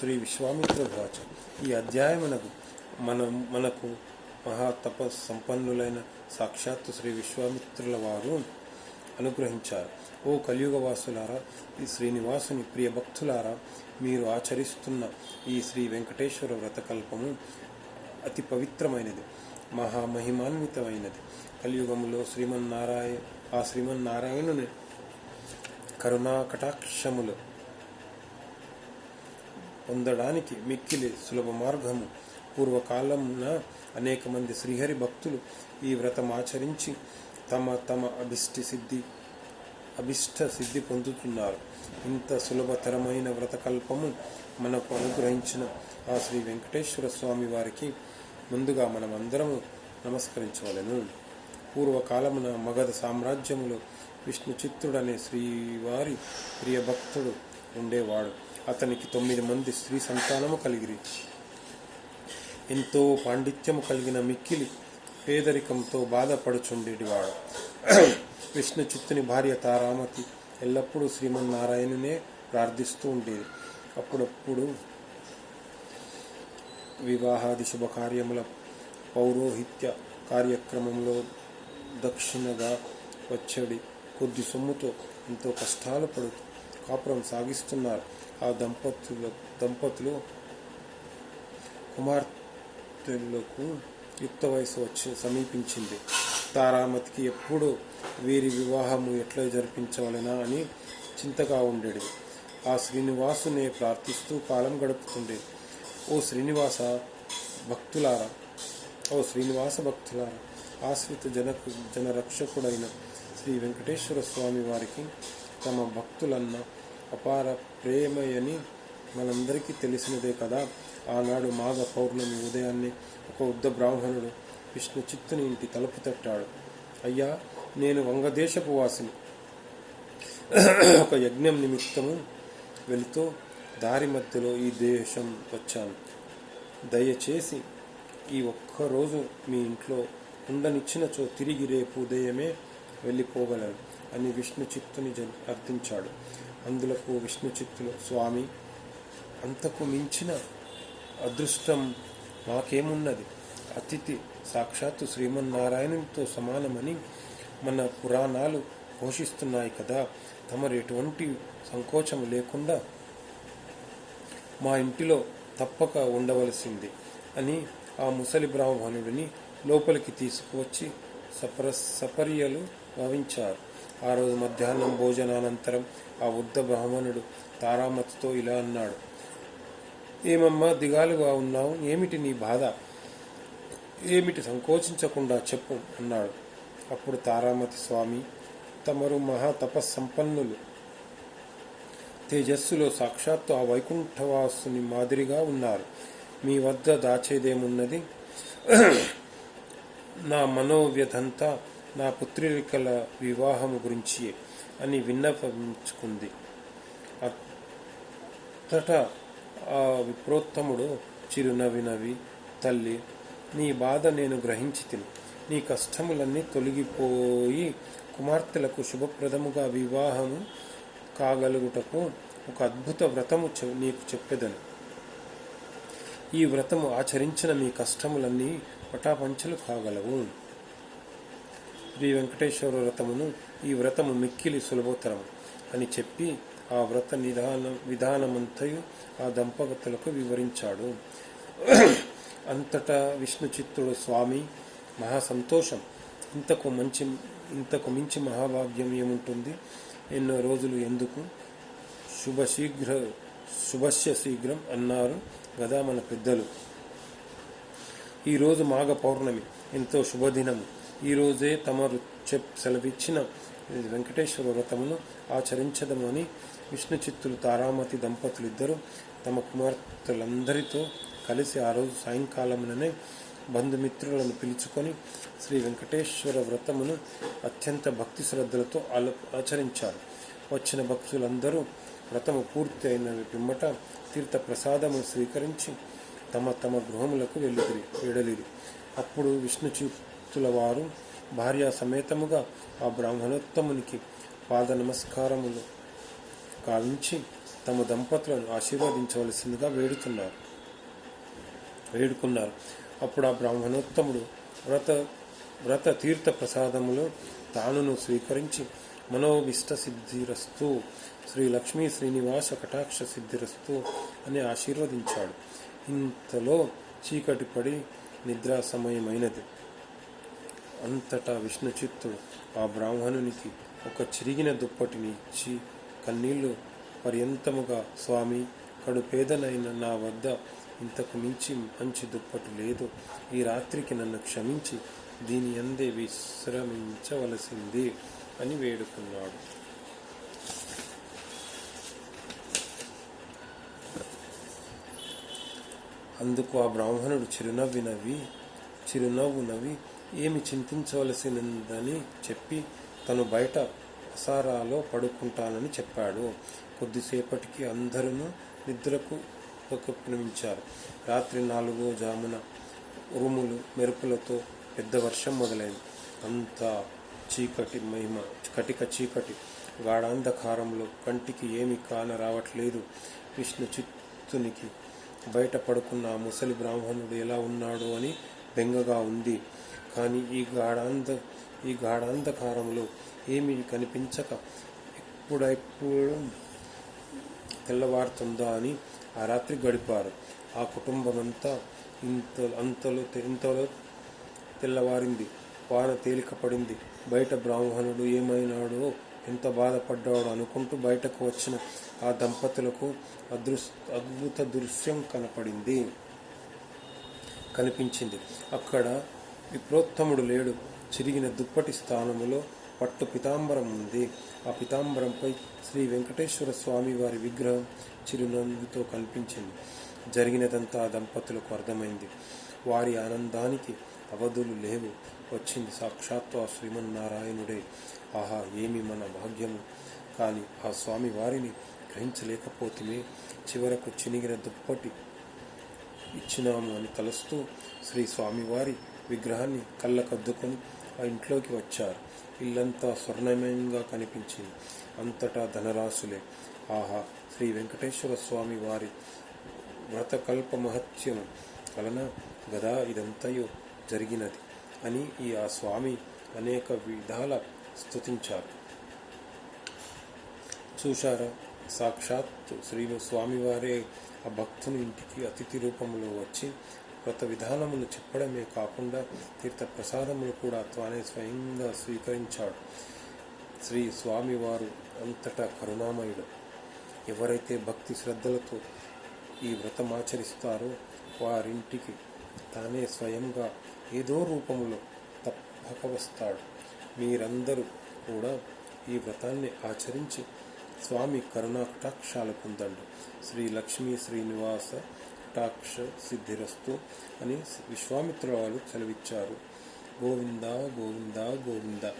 శ్రీ విశ్వామిత్ర వాచ ఈ అధ్యాయమునకు మన మనకు మహాతప సంపన్నులైన సాక్షాత్తు శ్రీ విశ్వామిత్రుల వారు అనుగ్రహించారు. ఓ కలియుగ వాసులారా ఈ శ్రీనివాసుని ప్రియ భక్తులారా మీరు ఆచరిస్తున్న ఈ శ్రీ వెంకటేశ్వర వ్రతకల్పము అతి పవిత్రమైనది మహామహిమాన్వితమైనది. కలియుగములో శ్రీమన్నారాయణ ఆ శ్రీమన్నారాయణుని కరుణా కటాక్షములు పొందడానికి మిక్కిలి సులభ మార్గము. పూర్వకాలమున అనేక మంది శ్రీహరి భక్తులు ఈ వ్రతం ఆచరించి తమ తమ అభిష్టి సిద్ధి అభిష్ట సిద్ధి పొందుతున్నారు. ఇంత సులభతరమైన వ్రతకల్పము మనకు అనుగ్రహించిన ఆ శ్రీ వెంకటేశ్వర స్వామి వారికి ముందుగా మనమందరము నమస్కరించవలెను. పూర్వకాలమున మగధ సామ్రాజ్యములో విష్ణు చిత్తుడనే శ్రీవారి ప్రియ భక్తుడు ఉండేవాడు. అతనికి తొమ్మిది మంది స్త్రీ సంతానము కలిగిరి. ఎంతో పాండిత్యము కలిగిన మిక్కిలి పేదరికంతో బాధపడుచుండేటివాడు. విష్ణు చిత్తుని భార్య తారామతి ఎల్లప్పుడూ శ్రీమన్నారాయణునే ప్రార్థిస్తూ ఉండేది. అప్పుడప్పుడు వివాహాది శుభకార్యముల పౌరోహిత్య కార్యక్రమంలో దక్షిణగా వచ్చడి కొద్ది సొమ్ముతో ఎంతో కష్టాలు పడుతూ కాపురం సాగిస్తున్నారు. ఆ దంపతుల దంపతులు కుమార్తెలకు యుక్త వయసు వచ్చి సమీపించింది. తారామతికి ఎప్పుడు వీరి వివాహము ఎట్లా జరిపించవలెనా అని చింతగా ఉండేది. ఆ శ్రీనివాసునే ప్రార్థిస్తూ కాలం గడుపుతుండేది ఓ శ్రీనివాస భక్తులారా ఓ శ్రీనివాస భక్తులారా ఆశ్రిత జనకు జనరక్షకుడైన శ్రీ వెంకటేశ్వర స్వామి వారికి తమ భక్తులన్న అపార ప్రేమయని మనందరికీ తెలిసినదే కదా. ఆనాడు మాఘ పౌర్ణమి ఉదయాన్నే ఒక ఉద్ద బ్రాహ్మణుడు విష్ణు చిత్తుని ఇంటి తలుపు తట్టాడు. అయ్యా నేను వంగదేశపు వాసిని. ఒక యజ్ఞం నిమిత్తము వెళుతూ దారి మధ్యలో ఈ దేశం వచ్చాను. దయచేసి ఈ ఒక్క రోజు మీ ఇంట్లో ఉండనిచ్చినచో తిరిగి రేపు ఉదయమే వెళ్ళిపోగలను అని విష్ణు చిత్తుని జన్- అర్థించాడు. అందులకు విష్ణు చిత్తులు. స్వామి అంతకు మించిన అదృష్టం మాకేమున్నది అతిథి సాక్షాత్తు శ్రీమన్నారాయణునితో సమానమని మన పురాణాలు పోషిస్తున్నాయి కదా. తమరు ఎటువంటి సంకోచం లేకుండా మా ఇంటిలో తప్పక ఉండవలసింది అని ఆ ముసలి బ్రాహ్మణుడిని లోపలికి తీసుకువచ్చి సపర సపర్యలు భావించారు ఆ రోజు మధ్యాహ్నం భోజనానంతరం ఆ వృద్ధ బ్రాహ్మణుడు తారామతితో ఇలా అన్నాడు ఏమమ్మా దిగాలుగా ఉన్నావు? ఏమిటి నీ బాధ? ఏమిటి సంకోచించకుండా చెప్పు అన్నాడు. అప్పుడు తారామతి స్వామి తమరు మహా తపస్సంపన్నులు. తేజస్సులో సాక్షాత్తు ఆ వైకుంఠవాసుని మాదిరిగా ఉన్నారు. మీ వద్ద దాచేదేమున్నది? నా మనోవ్యధంతా నా పుత్రికల వివాహము గురించి అని విన్నపించుకుంది అతట ఆ విప్రోత్తముడు చిరునవి నవి తల్లి నీ బాధ నేను గ్రహించి తిను నీ కష్టములన్నీ తొలగిపోయి కుమార్తెలకు శుభప్రదముగా వివాహము కాగలుగుటకు ఒక అద్భుత వ్రతము చె- నీకు చెప్పేదను. ఈ వ్రతము ఆచరించిన మీ కష్టములన్నీ పటాపంచలు కాగలవు. శ్రీ వెంకటేశ్వర వ్రతమును ఈ వ్రతము మిక్కిలి సులభతరం అని చెప్పి ఆ వ్రత నిధాన విధానమంతయు ఆ దంపతులకు వివరించాడు. అంతటా విష్ణు చిత్తుడు స్వామి మహాసంతోషం. ఇంతకు మంచి ఇంతకు మించి మహాభాగ్యం ఏముంటుంది? ఎన్నో రోజులు ఎందుకు? శుభ శీఘ్ర శుభస్య శీఘ్రం అన్నారు కదా మన పెద్దలు. ఈరోజు మాఘ పౌర్ణమి ఎంతో శుభదినం. ఈరోజే తమరు చెప్ సెలవిచ్చిన వెంకటేశ్వర వ్రతమును ఆచరించదమని విష్ణు చిత్తులు తారామతి దంపతులు ఇద్దరు తమ కుమార్తెలందరితో కలిసి ఆ రోజు సాయంకాలముననే బంధుమిత్రులను పిలుచుకొని శ్రీ వెంకటేశ్వర వ్రతమును అత్యంత భక్తి శ్రద్ధలతో ఆచరించారు. వచ్చిన భక్తులందరూ వ్రతము పూర్తి అయిన పిమ్మట తీర్థ ప్రసాదము స్వీకరించి తమ తమ గృహములకు వెళ్ళిరి వెడలిరి అప్పుడు విష్ణు వారు భార్యా సమేతముగా ఆ బ్రాహ్మణోత్తమునికి పాద నమస్కారములు కావించి తమ దంపతులను ఆశీర్వదించవలసిందిగా వేడుతున్నారు. వేడుకున్నారు. అప్పుడు ఆ బ్రాహ్మణోత్తముడు వ్రత వ్రత తీర్థ ప్రసాదములో తానును స్వీకరించి మనోవిష్ట సిద్ధిరస్తు శ్రీ లక్ష్మీ శ్రీనివాస కటాక్ష సిద్ధిరస్తు అని ఆశీర్వదించాడు. ఇంతలో చీకటి పడి నిద్రా సమయమైనది అంతటా విష్ణుచిత్తుడు ఆ బ్రాహ్మణునికి ఒక చిరిగిన దుప్పటిని ఇచ్చి కన్నీళ్ళు పర్యంతముగా స్వామి కడు పేదనైన నా వద్ద ఇంతకు మించి మంచి దుప్పటి లేదు. ఈ రాత్రికి నన్ను క్షమించి దీని అందే విశ్రమించవలసింది అని వేడుకున్నాడు. అందుకు ఆ బ్రాహ్మణుడు చిరునవ్వి నవ్వి చిరునవ్వు నవ్వి ఏమి చింతించవలసినదని చెప్పి తను బయట అసారాలో పడుకుంటానని చెప్పాడు. కొద్దిసేపటికి అందరూ నిద్రకు ఉపక్రమించారు. రాత్రి నాలుగో జామున ఉరుములు మెరుపులతో పెద్ద వర్షం మొదలైంది. అంతా చీకటి మహిమ కటిక చీకటి. గాఢాంధకారంలో కంటికి ఏమి కాన రావట్లేదు విష్ణు చిత్తునికి బయట పడుకున్న ఆ ముసలి బ్రాహ్మణుడు ఎలా ఉన్నాడు అని బెంగగా ఉంది. కానీ ఈ గాఢాంధ ఈ గాఢాంధకారంలో ఏమీ కనిపించక ఎప్పుడెప్పుడు తెల్లవారుతుందా అని ఆ రాత్రి గడిపారు. ఆ కుటుంబమంతా ఇంత అంతలో ఇంతలో తెల్లవారింది. వాన తేలిక పడింది బయట బ్రాహ్మణుడు ఏమైనాడో ఎంత బాధపడ్డాడో అనుకుంటూ బయటకు వచ్చిన ఆ దంపతులకు అదృశ్ అద్భుత దృశ్యం కనపడింది. కనిపించింది. అక్కడ విప్రోత్తముడు లేడు. చిరిగిన దుప్పటి స్థానములో పట్టు పితాంబరం ఉంది. ఆ పితాంబరంపై శ్రీ వెంకటేశ్వర స్వామి వారి విగ్రహం చిరునవ్వుతో కనిపించింది. జరిగినదంతా ఆ దంపతులకు అర్థమైంది. వారి ఆనందానికి అవధులు లేవు. వచ్చింది సాక్షాత్తు ఆ శ్రీమన్నారాయణుడే. ఆహా ఏమి మన భాగ్యము? కానీ ఆ స్వామి వారిని గ్రహించలేకపోతే చివరకు చినిగిన దుప్పటి ఇచ్చినాము అని తలుస్తూ శ్రీ స్వామివారి విగ్రహాన్ని కళ్ళకద్దుకొని ఆ ఇంట్లోకి వచ్చారు. ఇల్లంతా స్వర్ణమయంగా కనిపించింది. అంతటా ధనరాశులే. ఆహా శ్రీ వెంకటేశ్వర స్వామి వారి వ్రతకల్ప మహత్యము వలన గదా ఇదంతయో? జరిగినది అని ఈ ఆ స్వామి అనేక విధాల స్థుతించారు చూశారా? సాక్షాత్ శ్రీ స్వామివారే ఆ భక్తుని ఇంటికి అతిథి రూపంలో వచ్చి వ్రత విధానములు చెప్పడమే కాకుండా తీర్థ ప్రసాదములు కూడా తానే స్వయంగా స్వీకరించాడు. శ్రీ స్వామివారు అంతటా కరుణామయుడు. ఎవరైతే భక్తి శ్రద్ధలతో ఈ వ్రతమాచరిస్తారో వారింటికి తానే స్వయంగా ఏదో రూపంలో తప్పక వస్తాడు మీరందరూ కూడా ఈ వ్రతాన్ని ఆచరించి స్వామి కరుణాకటాక్షాలు పొందండి. శ్రీ లక్ష్మీ శ్రీనివాస కటాక్ష సిద్ధిరస్తు అని విశ్వామిత్రుల వారు సెలవిచ్చారు గోవింద గోవింద గోవింద.